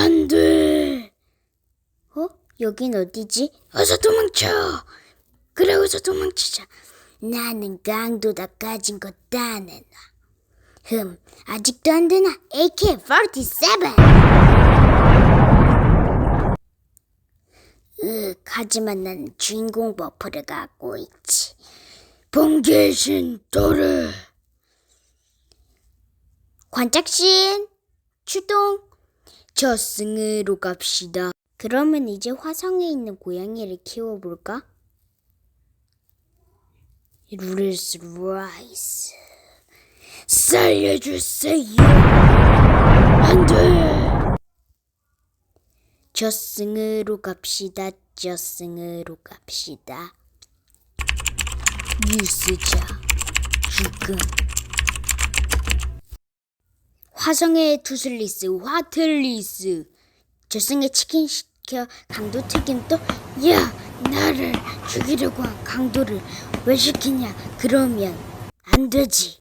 안 돼. 어? 여긴 어디지? 어서 도망쳐. 그래, 어서 도망치자. 나는 강도다 가진 것다 내놔. 흠, 아직도 안 되나? AK-47! 으, 하지만 난 주인공 버프를 갖고 있지. 번개신 도르. 관짝신! 저승으로 갑시다. 그러면 이제 화성에 있는 고양이를 키워볼까? 루스 라이스. 살려주세요. 안 돼. 저승으로 갑시다. 저승으로 갑시다. 뉴스자 죽음. 화성의 투슬리스 화틀리스. 저승의 치킨 시켜 강도 튀김 또 야 나를 죽이려고 한 강도를 왜 시키냐? 그러면 안 되지